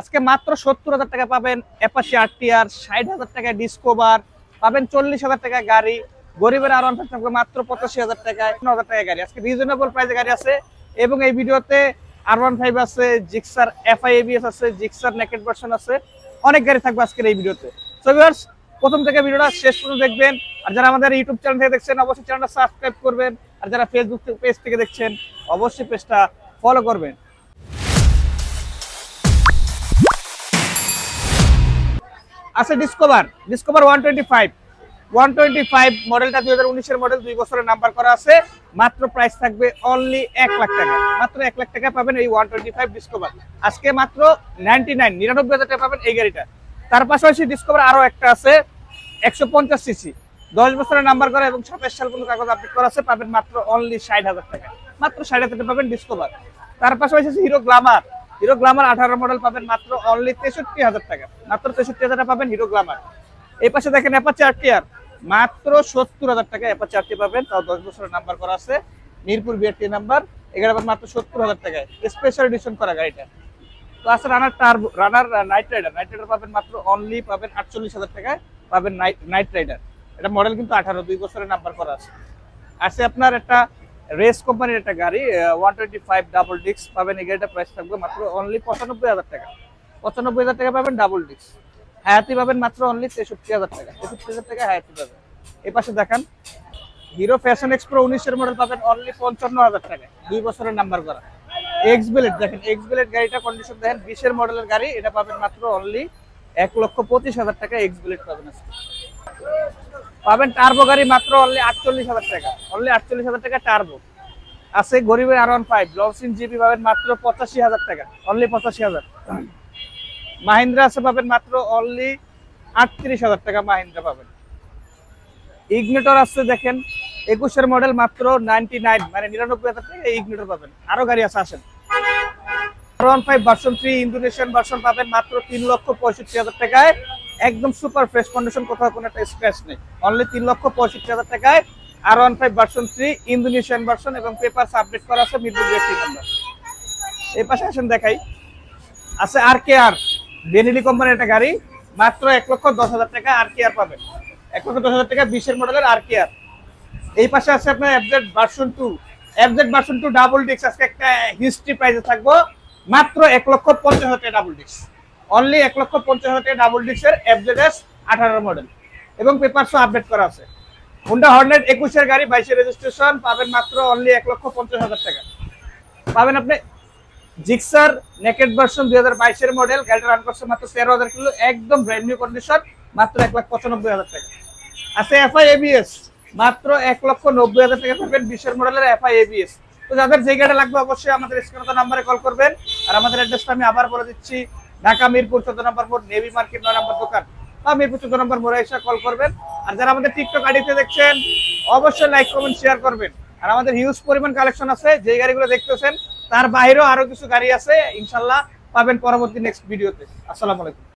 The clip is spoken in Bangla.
আজকে মাত্র সত্তর হাজার টাকা পাবেন অ্যাপাসি আর টিআর ষাট হাজার টাকায় ডিসকোভার পাবেন চল্লিশ হাজার টাকা গাড়ি। গরিবের আর থাকবে মাত্র পঁচাশি হাজার টাকায় ন হাজার টাকা গাড়ি। আজকে রিজনেবল প্রাইসে গাড়ি আছে এবং এই ভিডিওতে আর ওয়ান ফাইভ আছে জিক্সার এফআই এবিএস আছে জিক্সার নেকেট ভার্সন আছে, অনেক গাড়ি থাকবে আজকের এই ভিডিওতে। সো ভিউয়ার্স প্রথম থেকে ভিডিওটা শেষ পর্যন্ত দেখবেন। আর যারা আমাদের ইউটিউব চ্যানেল থেকে দেখছেন, অবশ্যই চ্যানেলটা সাবস্ক্রাইব করবেন। আর যারা ফেসবুক পেজ থেকে দেখছেন, অবশ্যই পেজটা ফলো করবেন। আছে Discover Discover one twenty five one twenty five মডেলটা দুই হাজার উনিশের মডেল দুই বছরের নাম্বার করা আছে। মাত্র প্রাইস থাকবে অনলি এক লাখ টাকা। মাত্র এক লাখ টাকা পাবেন এই ওয়ান টোয়েন্টি ফাইভ ডিসকভার আজকে মাত্র নাইনটি নাইন নিরানব্বই হাজার টাকা পাবেন এই গাড়িটা। তার পাশাপাশি ডিসকভার আরও একটা আছে, একশো পঞ্চাশ সিসি দশ বছরের নাম্বার করা এবং সাতাশ সাল পর্যন্ত কাগজ আপডেট করা আছে, পাবেন মাত্র অনলি ষাট হাজার টাকা। মাত্র ষাট হাজার টাকা পাবেন ডিসকভার তার পাশাপাশি হিরো গ্লামার হিরো গ্লামার আঠারো মডেল পাবেন মাত্র অনলি তেষট্টি হাজার টাকা। মাত্র তেষট্টি হাজার পাবেন হিরো গ্লামার এই পাশে দেখেন অ্যাপাচি আরটিআর মাত্র সত্তর হাজার টাকা অ্যাপাচি আরটি পাবেন, তাও দশ বছরের নাম্বার করা আছে। মিরপুর বিআরটি নাম্বার এখানে পাবেন মাত্র সত্তর হাজার টাকায় স্পেশাল এডিশন করা গাড়িটা। তো আছে রানার টার Runner Knight Rider Knight Rider পাবেন মাত্র অনলি পাবেন আটচল্লিশ হাজার টাকায় পাবেন নাইট নাইট রাইডার এটা মডেল কিন্তু আঠারো, দুই বছরের নাম্বার করা আছে। আছে আপনার একটা রেস কোম্পানির একটা গাড়ি one twenty five double disc পাবেন, এই গাড়িটা প্রাইস থাকবে মাত্র অনলি পঁচানব্বই হাজার টাকা। পঁচানব্বই হাজার টাকা পাবেন ডাবল ডিস্ক হায়াতি পাবেন মাত্র অনলি তেষট্টি হাজার টাকা। তেষট্টি হাজার টাকা হায়াতি পাবেন। এই পাশে দেখান হিরো ফ্যাশন এক্সপ্রো উনিশের মডেল পাবেন অনলি পঞ্চান্ন হাজার টাকা দুই বছরের নাম্বার করা। এক্স বেলেট দেখেন এক্স বেলেট গাড়িটা কন্ডিশন দেখেন, বিশের মডেলের গাড়ি, এটা পাবেন মাত্র অনলি এক লক্ষ পঁচিশ হাজার টাকা এক্স বেলেট পাবেন আজকে। পাবেন টার্বো গাড়ি মাত্র অনলি আটচল্লিশ হাজার টাকা। অনলি আটচল্লিশ হাজার টাকা টার্বো আছে গরিবের আর ওয়ান ফাইভ লসিন জিপি পাবেন মাত্র পঁচাশি হাজার টাকা। অনলি পঁচাশি হাজার। মাহিন্দ্রা আছে পাবেন মাত্র অনলি আটত্রিশ হাজার টাকা মাহিন্দ্রা পাবেন। ইগনেটর আছে দেখেন, একুশের মডেল মাত্র নাইনটি নাইন মানে নিরানব্বই হাজার টাকা ইগনেটর পাবেন। আরও গাড়ি আছে, আসেন। One five version three Indonesian version পাবেন মাত্র তিন লক্ষ পঁয়ষট্টি হাজার টাকায়। একদম সুপার ফ্রেশ কন্ডিশন কোথাও কোনো একটা স্ক্র্যাচ নেই। অনলি তিন লক্ষ পঁয়ষট্টি হাজার টাকায় আর one five version three Indonesian version এবং পেপার আপডেট করা আছে মিরপুর বিএসটি নাম্বার এই পাশে আসেন, দেখাই। আছে আর কে আর বেনিলি কোম্পানির একটা গাড়ি। মাত্র এক লক্ষ দশ হাজার টাকা আর কে আর পাবেন। এক লক্ষ দশ হাজার টাকা বিশের মডেলের আর কে আর এই পাশে আছে আপনার FZ version two FZ version two double disc আজকে একটা হিস্ট্রি প্রাইসে থাকব। মাত্র এক লক্ষ পঞ্চাশ হাজার টাকা ডাবল ডিস্ক অনলি এক লক্ষ পঞ্চাশ হাজার টাকা ডাবল ডিস্কের এফজেড এস আঠারো মডেল এবং পেপারসও আপডেট করা আছে। হুন্ডা হর্নেট একুশের গাড়ি বাইশের রেজিস্ট্রেশন পাবেন মাত্র অনলি এক লক্ষ পঞ্চাশ হাজার টাকা। পাবেন আপনি জিক্সার নেকেট ভার্সন দুই হাজার বাইশের মডেল গাড়িটা রান করছে মাত্র তেরো হাজার কিলো, একদম ব্র্যান্ড নিউ কন্ডিশন মাত্র এক লাখ পঁচানব্বই হাজার টাকা। আছে এফআই এবিএস মাত্র এক লক্ষ নব্বই হাজার টাকা পাবেন বিশের মডেলের এফআই এবিএস তো যাদের যে গাড়ি লাগবে অবশ্যই আমাদের স্ক্রিনত নাম্বারে কল করবেন। আর আমাদের অ্যাড্রেসটা আমি আবার বলে দিচ্ছি। ঢাকা মিরপুর চোদ্দ নম্বর মোড়, নেভি মার্কেট নয় নম্বর দোকান। বা মিরপুর চোদ্দ নম্বর মোড়ে এসে কল করবেন। আর যারা আমাদের টিকটক আইডিতে দেখছেন, অবশ্যই লাইক কমেন্ট শেয়ার করবেন। আর আমাদের হিউজ পরিমাণ কালেকশন আছে যে গাড়িগুলো দেখতেছেন, তার বাইরেও আরও কিছু গাড়ি আছে, ইনশাল্লাহ পাবেন পরবর্তী নেক্সট ভিডিওতে আসসালামু আলাইকুম।